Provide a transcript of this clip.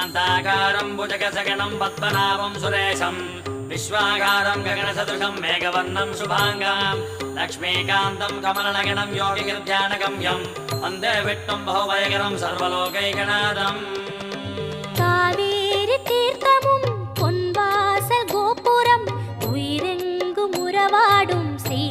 शान्ताकारम् भुजगसगणम् पद्मनाभम् सुरेशम् विश्वाकारम् गगनसदृशम् मेघवर्णम् शुभाङ्गाम् लक्ष्मीकान्तम् कमलनगणम् योगिकृत्यानगम्यम् वन्दे विट्टम् बहुवयगरम् सर्वलोकैकनादम् காவேரி தீர்த்தமும் பொன்வாச கோபுரம் உயிரெங்கும் உறவாடும் ஸ்ரீ